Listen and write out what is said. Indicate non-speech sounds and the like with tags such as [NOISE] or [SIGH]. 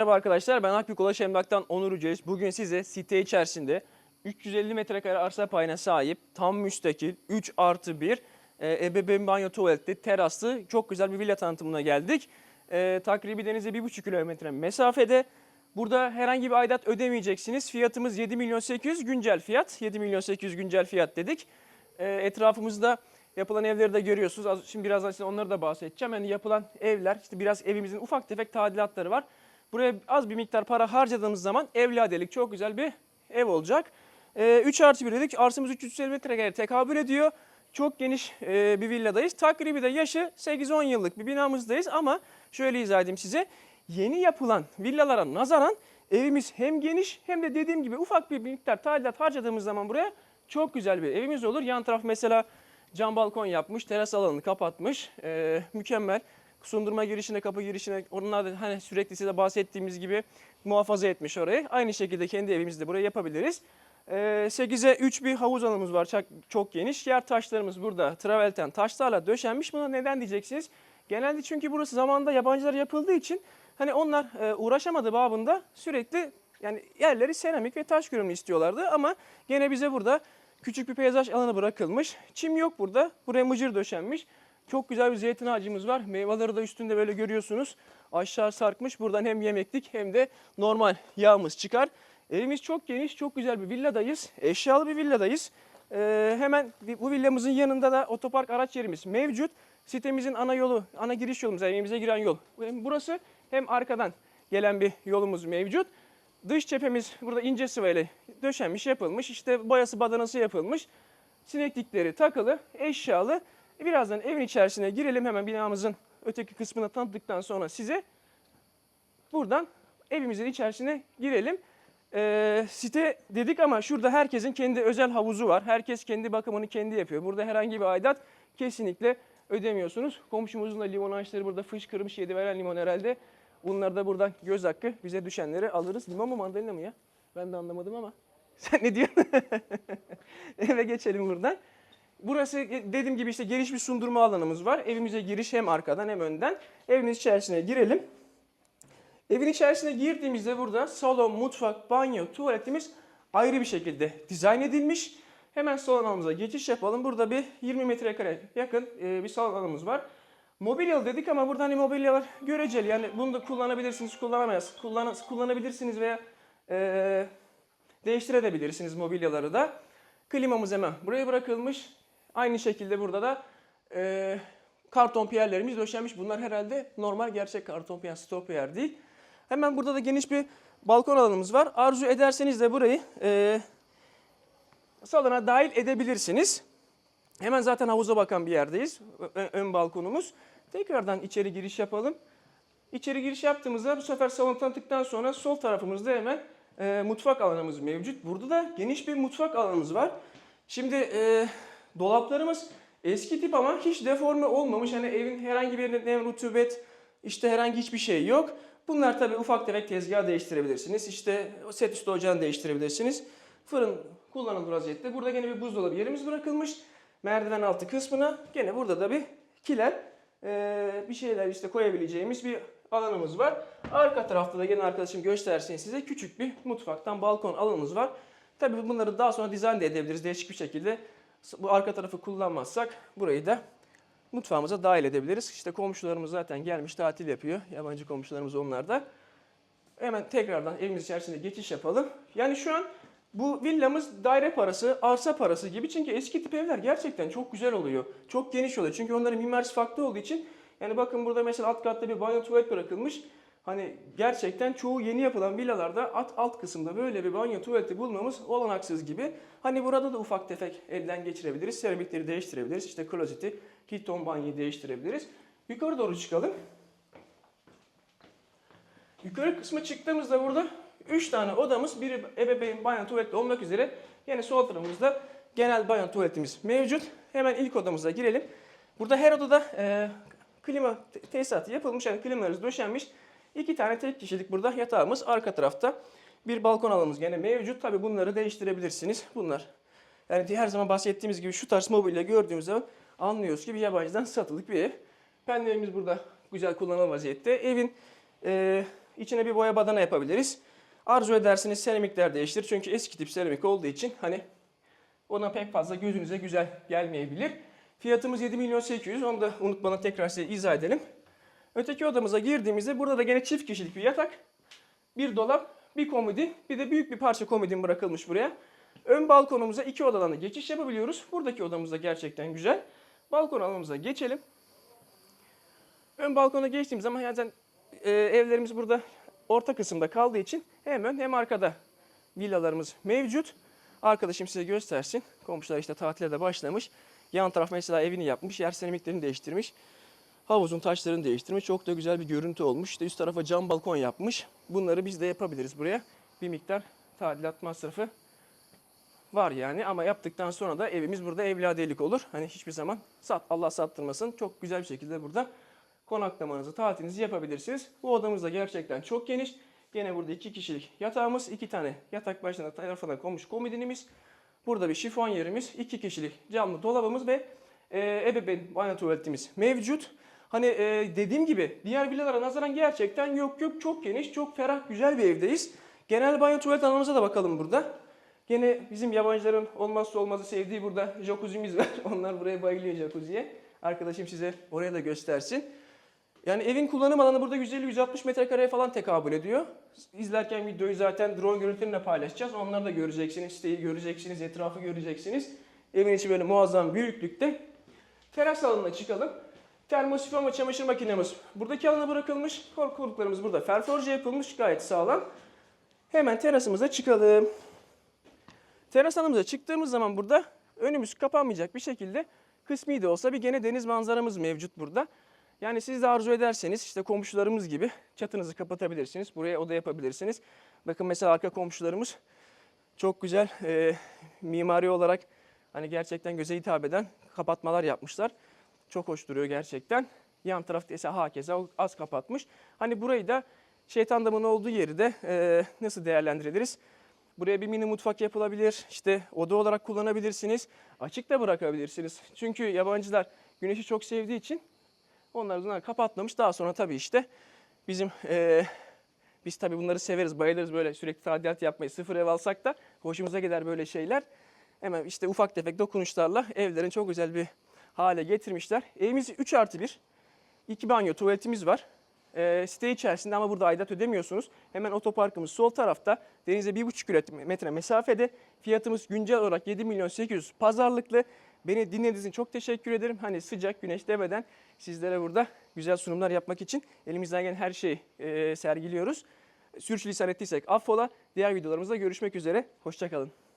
Merhaba arkadaşlar ben Akbük Ulaş Emlak'tan Onur Uceliş. Bugün size site içerisinde 350 metrekare arsa payına sahip tam müstakil 3 artı 1 e, ebeveyn banyo tuvaletli teraslı çok güzel bir villa tanıtımına geldik. E, takribi denize 1,5 kilometre mesafede. Burada herhangi bir aidat ödemeyeceksiniz. Fiyatımız 7 milyon 800 güncel fiyat. 7 milyon 800 güncel fiyat dedik. E, etrafımızda yapılan evleri de görüyorsunuz. Şimdi birazdan size onları da bahsedeceğim. Yani yapılan evler işte biraz evimizin ufak tefek tadilatları var. Buraya az bir miktar para harcadığımız zaman evladelik çok güzel bir ev olacak. Ee, 3 artı 1 dedik. Arsamız 350 metrekare tekabül ediyor. Çok geniş e, bir villadayız. Takribi de yaşı 8-10 yıllık bir binamızdayız ama şöyle izah edeyim size. Yeni yapılan villalara nazaran evimiz hem geniş hem de dediğim gibi ufak bir miktar tadilat harcadığımız zaman buraya çok güzel bir evimiz olur. Yan taraf mesela cam balkon yapmış, teras alanını kapatmış. Ee, mükemmel. Sundurma girişine, kapı girişine onlar da hani sürekli size bahsettiğimiz gibi muhafaza etmiş orayı. Aynı şekilde kendi evimizde burayı yapabiliriz. Ee, 8'e 3 bir havuz alanımız var çok, çok geniş. Yer taşlarımız burada travelten taşlarla döşenmiş. Buna neden diyeceksiniz? Genelde çünkü burası zamanında yabancılar yapıldığı için hani onlar e, uğraşamadığı babında sürekli yani yerleri seramik ve taş görünümlü istiyorlardı ama gene bize burada küçük bir peyzaj alanı bırakılmış. Çim yok burada. Buraya mıcır döşenmiş. Çok güzel bir zeytin ağacımız var. Meyveleri de üstünde böyle görüyorsunuz. Aşağı sarkmış. Buradan hem yemeklik hem de normal yağımız çıkar. Evimiz çok geniş, çok güzel bir villadayız. Eşyalı bir villadayız. Ee, hemen bu villamızın yanında da otopark araç yerimiz mevcut. Sitemizin ana yolu, ana giriş yolumuz, evimize giren yol. Hem burası hem arkadan gelen bir yolumuz mevcut. Dış cephemiz burada ince sıvayla döşenmiş, yapılmış. İşte boyası badanası yapılmış. Sineklikleri takılı, eşyalı. E, Birazdan evin içerisine girelim hemen binamızın öteki kısmını tanıttıktan sonra size. Buradan evimizin içerisine girelim. Ee, site dedik ama şurada herkesin kendi özel havuzu var. Herkes kendi bakımını kendi yapıyor. Burada herhangi bir aidat kesinlikle ödemiyorsunuz. Komşumuzun da limon ağaçları burada fışkırmış yedi veren limon herhalde. Bunları da buradan göz hakkı bize düşenleri alırız. Limon mu mandalina mı ya? Ben de anlamadım ama. [LAUGHS] Sen ne diyorsun? [LAUGHS] Eve geçelim buradan. Burası dediğim gibi işte geniş bir sundurma alanımız var. Evimize giriş hem arkadan hem önden. Evimiz içerisine girelim. Evin içerisine girdiğimizde burada salon, mutfak, banyo, tuvaletimiz ayrı bir şekilde dizayn edilmiş. Hemen salon alanımıza geçiş yapalım. Burada bir 20 metrekare yakın e, bir salon alanımız var. Mobilyalı dedik ama burada hani mobilyalar göreceli. Yani bunu da kullanabilirsiniz, kullanamayız. Kullan, kullanabilirsiniz veya e, değiştirebilirsiniz mobilyaları da. Klimamız hemen buraya bırakılmış. Aynı şekilde burada da e, karton piyerlerimiz döşenmiş. Bunlar herhalde normal gerçek karton piyer, stop piyer değil. Hemen burada da geniş bir balkon alanımız var. Arzu ederseniz de burayı e, salona dahil edebilirsiniz. Hemen zaten havuza bakan bir yerdeyiz. Ö- ön balkonumuz. Tekrardan içeri giriş yapalım. İçeri giriş yaptığımızda bu sefer salon tanıttıktan sonra sol tarafımızda hemen e, mutfak alanımız mevcut. Burada da geniş bir mutfak alanımız var. Şimdi e, dolaplarımız eski tip ama hiç deforme olmamış. Hani evin herhangi bir yerinde ne rutubet, işte herhangi hiçbir şey yok. Bunlar tabii ufak tefek tezgah değiştirebilirsiniz. İşte set üstü ocağını değiştirebilirsiniz. Fırın kullanılır vaziyette. Burada gene bir buzdolabı yerimiz bırakılmış. Merdiven altı kısmına gene burada da bir kiler e, bir şeyler işte koyabileceğimiz bir alanımız var. Arka tarafta da gene arkadaşım göstersin size küçük bir mutfaktan balkon alanımız var. Tabii bunları daha sonra dizayn da edebiliriz değişik bir şekilde. Bu arka tarafı kullanmazsak burayı da mutfağımıza dahil edebiliriz. İşte komşularımız zaten gelmiş tatil yapıyor. Yabancı komşularımız onlar da. Hemen tekrardan evimiz içerisinde geçiş yapalım. Yani şu an bu villamız daire parası, arsa parası gibi. Çünkü eski tip evler gerçekten çok güzel oluyor. Çok geniş oluyor. Çünkü onların mimarisi farklı olduğu için. Yani bakın burada mesela alt katta bir banyo tuvalet bırakılmış. Hani gerçekten çoğu yeni yapılan villalarda alt, alt kısımda böyle bir banyo tuvaleti bulmamız olanaksız gibi. Hani burada da ufak tefek elden geçirebiliriz. Seramikleri değiştirebiliriz. İşte klozeti, hiton banyoyu değiştirebiliriz. Yukarı doğru çıkalım. Yukarı kısma çıktığımızda burada 3 tane odamız, biri ebeveyn banyo tuvaleti olmak üzere yine sol tarafımızda genel banyo tuvaletimiz mevcut. Hemen ilk odamıza girelim. Burada her odada e, klima te- tesisatı yapılmış, yani klimalarımız döşenmiş. İki tane tek kişilik burada yatağımız. Arka tarafta bir balkon alanımız gene mevcut. Tabi bunları değiştirebilirsiniz. Bunlar yani her zaman bahsettiğimiz gibi şu tarz mobilya gördüğümüz zaman anlıyoruz ki bir yabancıdan satılık bir ev. Penlerimiz burada güzel kullanılan vaziyette. Evin e, İçine bir boya badana yapabiliriz. Arzu ederseniz seramikler değiştir. Çünkü eski tip seramik olduğu için hani ona pek fazla gözünüze güzel gelmeyebilir. Fiyatımız 7 milyon 800. Onu da unutmadan tekrar size izah edelim. Öteki odamıza girdiğimizde burada da gene çift kişilik bir yatak. Bir dolap, bir komodin, bir de büyük bir parça komodin bırakılmış buraya. Ön balkonumuza iki odadan da geçiş yapabiliyoruz. Buradaki odamız da gerçekten güzel. Balkon alanımıza geçelim. Ön balkona geçtiğimiz zaman zaten e, evlerimiz burada orta kısımda kaldığı için hem ön hem arkada villalarımız mevcut. Arkadaşım size göstersin. Komşular işte tatile de başlamış. Yan taraf mesela evini yapmış, yer seramiklerini değiştirmiş. Havuzun taşlarını değiştirmiş. Çok da güzel bir görüntü olmuş. İşte üst tarafa cam balkon yapmış. Bunları biz de yapabiliriz buraya. Bir miktar tadilat masrafı var yani ama yaptıktan sonra da evimiz burada evladelik olur. Hani hiçbir zaman sat Allah sattırmasın. Çok güzel bir şekilde burada konaklamanızı, tatilinizi yapabilirsiniz. Bu odamız da gerçekten çok geniş. Yine burada iki kişilik yatağımız, iki tane yatak başına tarafına konmuş komodinimiz. Burada bir şifon yerimiz, iki kişilik camlı dolabımız ve e, ebeveyn banyo tuvaletimiz mevcut. Hani e, dediğim gibi diğer villalara nazaran gerçekten yok yok çok geniş, çok ferah, güzel bir evdeyiz. Genel banyo tuvalet alanımıza da bakalım burada. Gene bizim yabancıların olmazsa olmazı sevdiği burada jacuzzi'miz var. [LAUGHS] Onlar buraya bayılıyor jacuzziye. Arkadaşım size oraya da göstersin. Yani evin kullanım alanı burada 150-160 metrekareye falan tekabül ediyor. İzlerken videoyu zaten drone görüntülerini paylaşacağız. Onları da göreceksiniz, siteyi göreceksiniz, etrafı göreceksiniz. Evin içi böyle muazzam büyüklükte. Teras alanına çıkalım. Termosifon ve çamaşır makinemiz buradaki alana bırakılmış. Korkuluklarımız burada ferforje yapılmış. Gayet sağlam. Hemen terasımıza çıkalım. Teras alanımıza çıktığımız zaman burada önümüz kapanmayacak bir şekilde kısmi de olsa bir gene deniz manzaramız mevcut burada. Yani siz de arzu ederseniz işte komşularımız gibi çatınızı kapatabilirsiniz. Buraya oda yapabilirsiniz. Bakın mesela arka komşularımız çok güzel e, mimari olarak hani gerçekten göze hitap eden kapatmalar yapmışlar. Çok hoş duruyor gerçekten. Yan tarafta ise hakeza az kapatmış. Hani burayı da şeytan damının olduğu yeri de e, nasıl değerlendirebiliriz? Buraya bir mini mutfak yapılabilir. İşte oda olarak kullanabilirsiniz. Açık da bırakabilirsiniz. Çünkü yabancılar güneşi çok sevdiği için onlar bunları kapatmamış. Daha sonra tabii işte bizim eee, biz tabii bunları severiz, bayılırız böyle sürekli tadilat yapmayı. Sıfır ev alsak da hoşumuza gider böyle şeyler. Hemen işte ufak tefek dokunuşlarla evlerin çok güzel bir hale getirmişler. Evimiz 3 artı 1. İki banyo, tuvaletimiz var. Ee, site içerisinde ama burada aidat ödemiyorsunuz. Hemen otoparkımız sol tarafta. Denize 1,5 metre mesafede. Fiyatımız güncel olarak 7 milyon 800 pazarlıklı. Beni dinlediğiniz için çok teşekkür ederim. Hani sıcak güneş demeden sizlere burada güzel sunumlar yapmak için elimizden gelen her şeyi e, sergiliyoruz. Sürçülisan ettiysek affola. Diğer videolarımızda görüşmek üzere. Hoşçakalın.